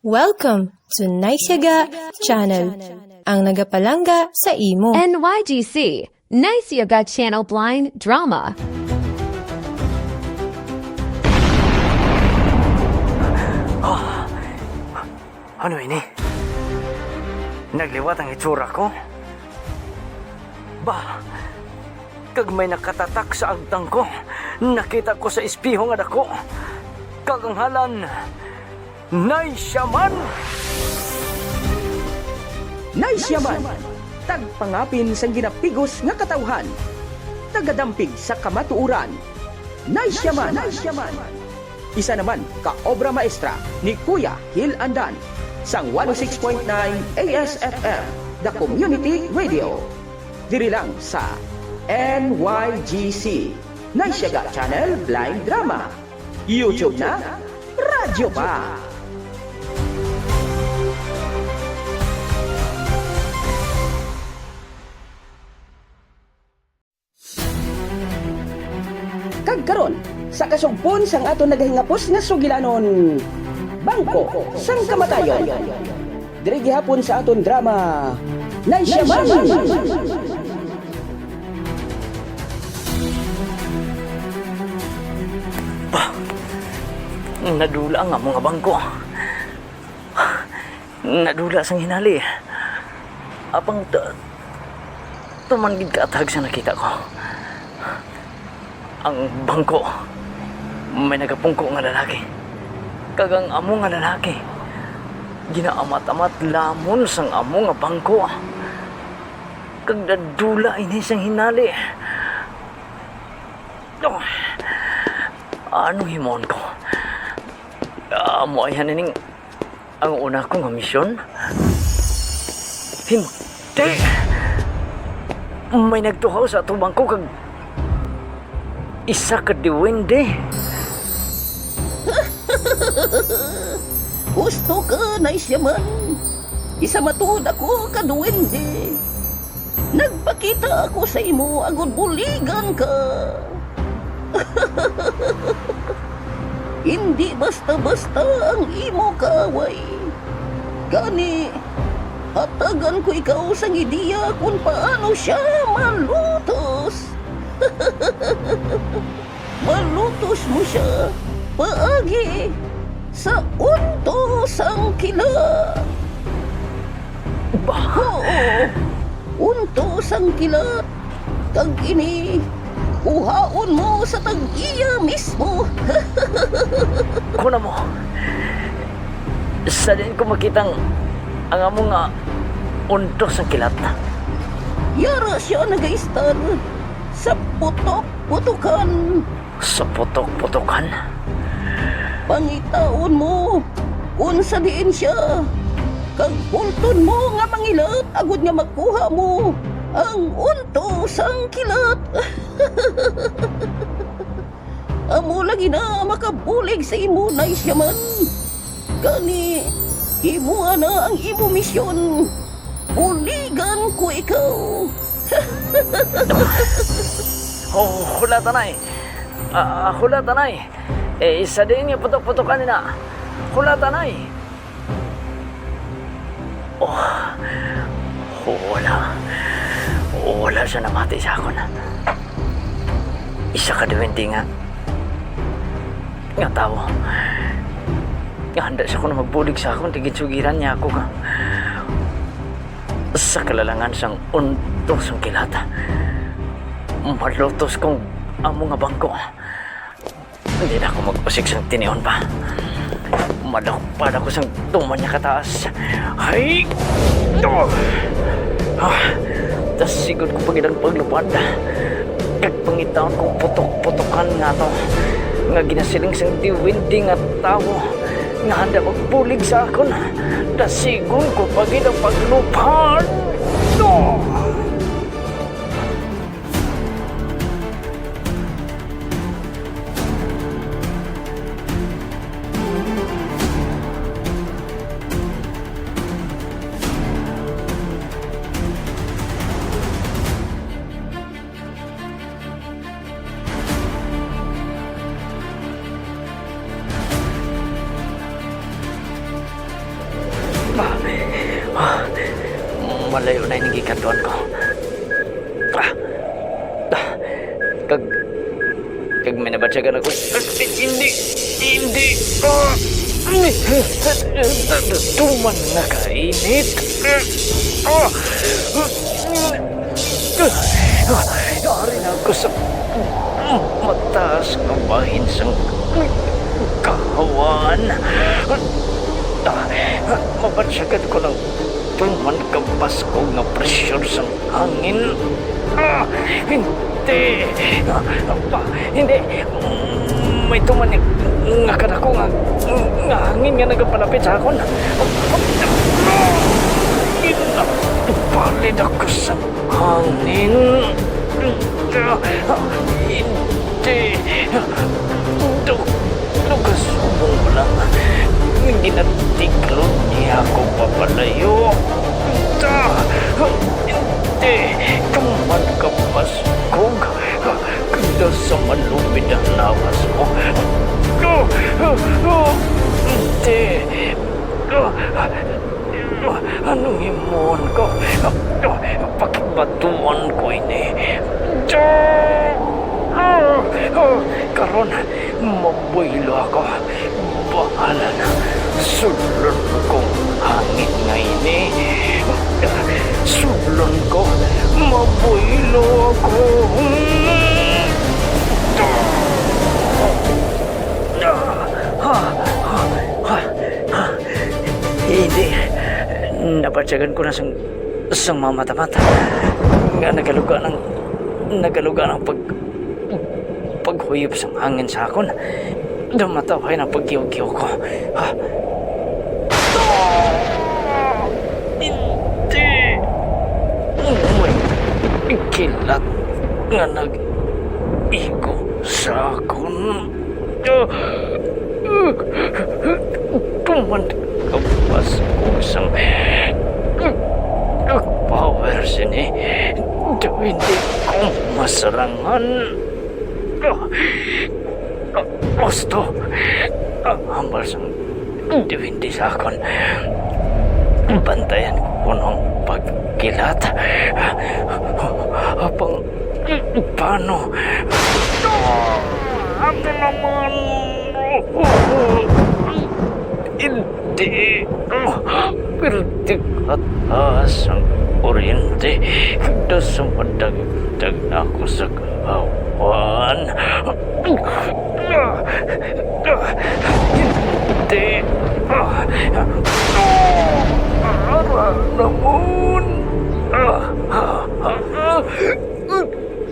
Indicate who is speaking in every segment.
Speaker 1: Welcome to Naisyaga Channel, ang nagapalangga sa imo.
Speaker 2: NYGC, Nice Yoga Channel Blind Drama.
Speaker 3: Ano ini? Nagliwat ang itsura ko? Ba, kag may nakatatak sa agtang ko, nakita ko sa espiho nga dako. Kaganghalan, Nay Shaman!
Speaker 4: Nice yaman. Tagpangapin sang ginapigos nga katawhan. Tagadampig sa kamatuuran. Nice yaman. Nice yaman. Isa naman ka obra maestra ni Kuya Hil Andan sang 106.9 ASFM The Community Radio. Diri lang sa NYGC Naisyaga Channel Blind Drama. YouTube na, radyo pa. Kagkaron sa kasugpon sang ato nagahingapos nga sugilanon bangko sang kamatayon diri gihapon sa aton drama Naisyaman
Speaker 3: Nadula nga mga bangko. Nadula sang hinali. Apang ta tumanggid ka atag sa nakita ko. Ang bangko. May nagapungko nga lalaki. Kagang amo nga lalaki. Ginaamat-amat lamon sang amo nga bangko. Kag nadula ini sang hinali. Oh. Ano himon ko? Amo ay hanining ang una ko nga misyon? Hindi! May nagtuhaw sa tubang ko kag isa ka diwende.
Speaker 4: gusto ka Naisyaman isa matuod ako kaduwende nagpakita ako sa imo agud buligan ka Hindi basta-basta ang imo kaaway. Gani, hatagan ko ikaw sa ideya kung paano siya malutos. malutos mo siya paagi sa unto sang kila. Oo, unto sang kila. Kag ini, uhaon mo sa tag-iya mismo.
Speaker 3: Kuna mo. Sa din ko makitang ang amo nga untos ang kilat.
Speaker 4: Yara siya nag-star sa putok-putukan.
Speaker 3: Sa putok-putokan.
Speaker 4: Pangitaon mo kung sa diin siya. Kag pulton mo nga mangilat agud nga magkuha mo ang unto sang kilat. Amo lagi na makabulig sa imo na isyaman. Gani, imo na ang imo misyon. Buligan ko ikaw.
Speaker 3: Oh, hula tanay. Ah, hula tanay. Eh, isa din yung putok-putokan nila. Hula tanay. Oh, wala. Wala siya namati sa akin. Isa ka diwente nga. Nga tao. Nga handa siya ko na magbulig sa akong tigit-sugiran niya ako ka. Sa kalalangan sang untos ang kilata. Malutos kong amo nga bangko. Hindi na ako magpasik sang tinion pa. Malakpad ako sang tuman niya kataas. Hay! Oh! Ah, tas sigod ko pagidang paglupad. Kag pangitaon kong putok-putokan nga to. Nga ginasiling sang diwindi nga tao. Nga handa magpulig sa akon. Tas sigod ko pagidang paglupad. No! Malayo na yung gikantuan ko. Ah, ah, kag, kag may nabatsagan ako. Hindi, hindi. Ah, Tuman na kainit. Ah, ah, Yari na ako sa mataas na bahin sa kahawan. Ah, mabatsyagan ko ng tuman kapaskog na pressure sa hangin. Ah, hindi. Ah, hindi. May tuman yung nga ka ko nga, nga hangin nga nagapalapit sa akon. Palit ako sa hangin. Hindi. Lukasubong mo lang. Ginatiklon niya ako papalayo. Hindi. Kaman ka paskog. Kanda sa malupit ang lawas mo. Hindi. Anong himon ko? Pakibatuan ko ini. Karon, mabuilo ako. Bahala na. Sulon kong hangin nga ini. Sulon ko. Mabuilo ako. Hindi. Napatsagan ko na sang sang mamata-mata. Nga nagaluga ng nagaluga ng pag paghuyop sa hangin sa akon. Dumataway ng pagkiw-kiw ko. Ha? Ah! Hindi. May kilat nga nag-igo sa akon. Tuman kapas ko isang power sini. Hindi ko masarangan. Gusto. Hambal sa hindi sa akon. Bantayan ko ng pagkilat. Apang paano? Ako naman. Hindi. Perti atas ang kuryente. Kada sumadagdag ako sa kahawan. Hindi. Ara naman.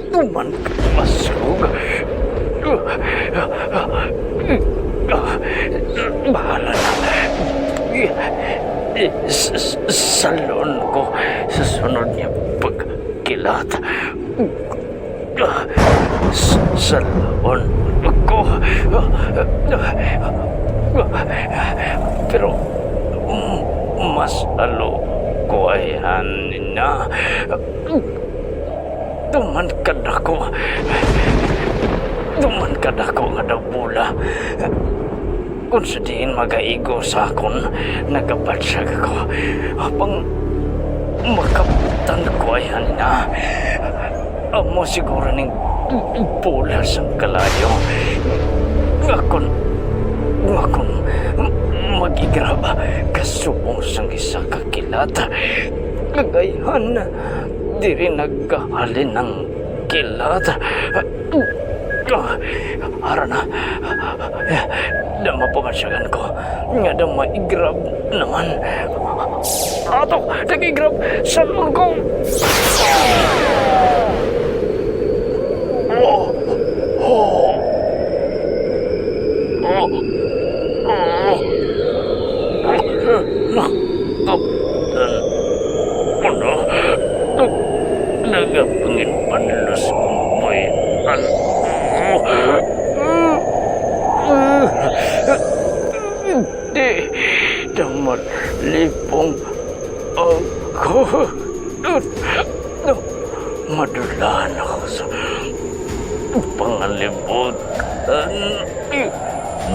Speaker 3: Tuman ka masug. Bahala na. Salon ko sa sunod niya pagkilat. Salon ko. Pero mas alo ko ay na. Tuman ka na ko. Tuman ka na ko nga daw bula. Kung sa diin magaigo sa akon, nagabatsag ako. Apang makaptan ko ay na. Amo siguro ning bula sa kalayo. Ngakon, ngakon, magigraba kasubong sang isa kakilat. Kagayan, di rin nagkahalin ng kilat. Ara na. Da mapakasyagan ko. Nga da maigrab naman. Ato, nagigrab sa lur ko. Oh. Oh. Oh. Oh. Nakaptan ko na. Nagapangin panlos mo'y an... Hindi. Damat lipong ako. Madulaan ako sa pangalibutan.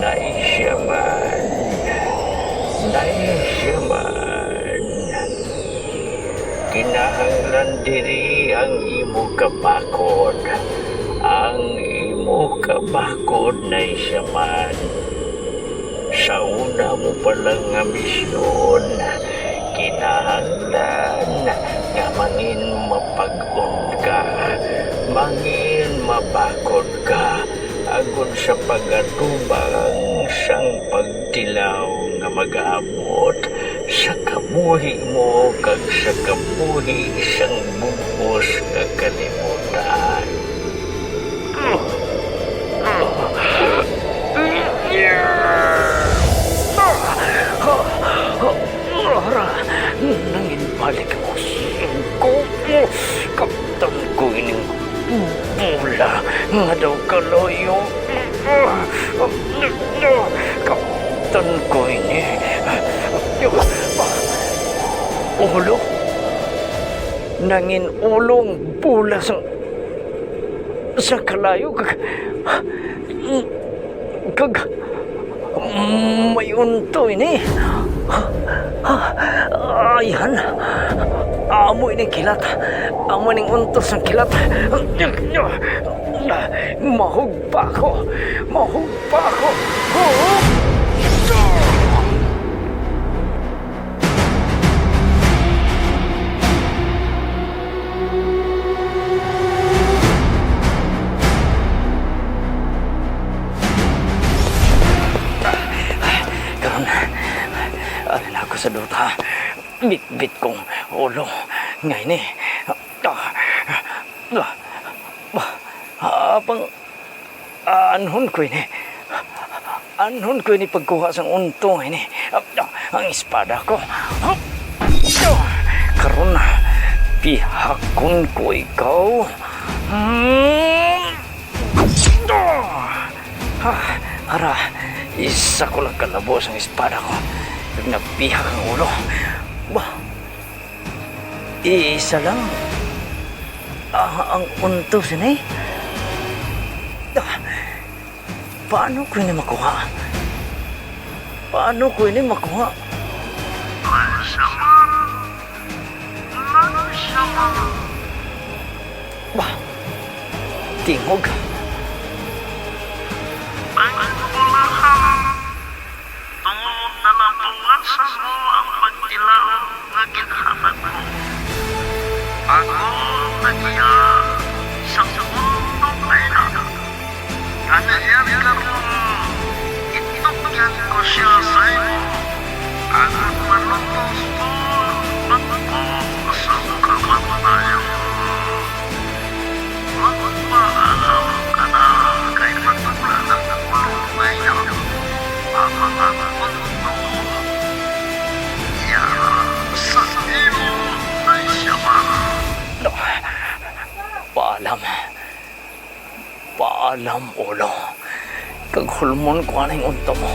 Speaker 3: Naisyaman. Naisyaman. kinahanglan diri ang imo kabakod. Ang imo kabakod na siya man. Sa una mo palang nga misyon, kinahanglan nga mangin mapag-on ka, mangin mabakod agon sa pagatubang sang pagtilaw nga mag-abot sa kabuhi mo kag sa kabuhi sang bubos nga kalimutan. Nangin balik mo ko. Kaptan ko ining bula nga daw kaloyo. Kaptan ko ini. Ulo. Nangin ulong bula sa sa kalayo kag kag may unto ini. Ayan. Amoy ng kilat. Amoy ng untos ng kilat. Mahog pa ako. Mahog pa ako. Karon, alin ako sa duta. Bit-bit kong ulo. Ngay ni. Ah, ah, ah, Apang anhon ko ini. Anhon ko ini pagkuha sang unto ini. Ang espada ko. Karon, pihakon ko ikaw. Hmm. Ara, isa ko lang kalabos ang espada ko. Pag napihak ang ulo. Bah, isa lang. Ah, ang unto sinay. Ah, paano ko ini makuha? Paano ko ini makuha? Bah, tingog.
Speaker 5: Tungod
Speaker 3: Paalam. Paalam, ulo. Kag hulmon ko aning unto mo.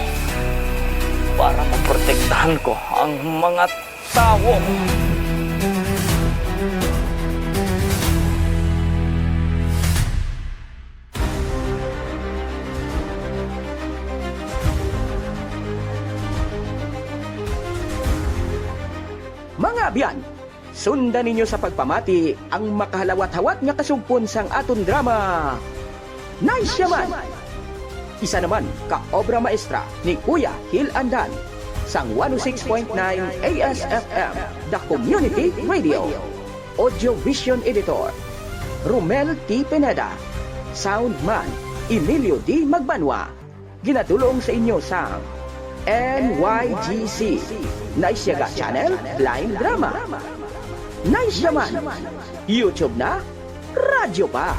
Speaker 3: Para maprotektahan ko ang mga tao.
Speaker 6: Mga abyan, sundan ninyo sa pagpamati ang makahalawat-hawat nga kasugpon sang aton drama. Nice yaman! Isa naman ka obra maestra ni Kuya Hil Andan sang 106.9 ASFM, The Community Radio. Audio Vision Editor, Romel T. Pineda. Soundman, Emilio D. Magbanwa. Ginatulong sa inyo sang NYGC Naisyaga Channel Blind Drama Naisyaman YouTube na Radyo pa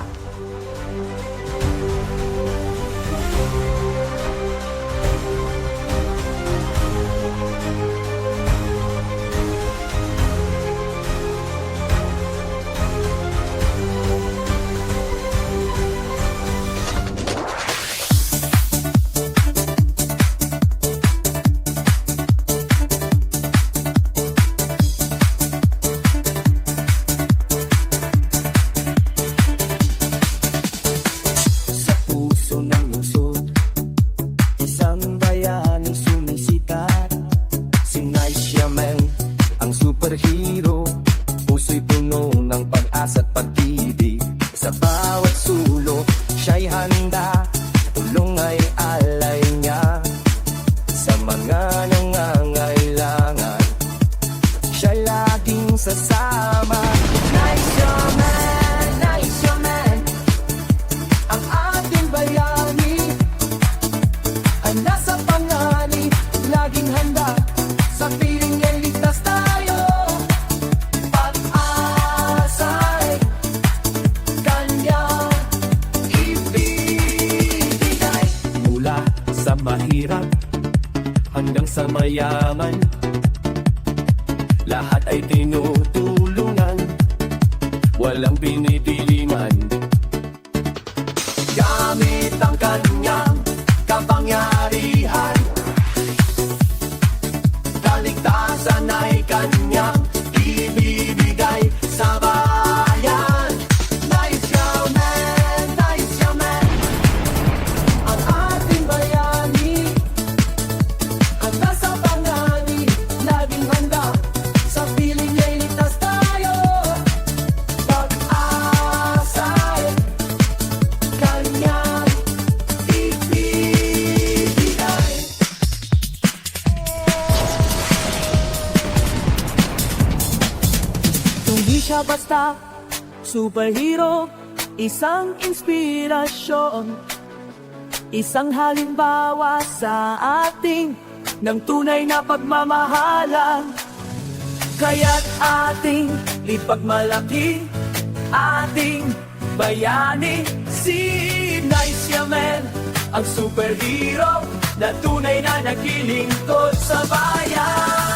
Speaker 7: basta Superhero, isang inspirasyon. Isang halimbawa sa ating Ng tunay na pagmamahalan. Kaya't ating ipagmalaki Ating bayani Si Nice Yamel Ang superhero na tunay na naglilingkod sa bayan.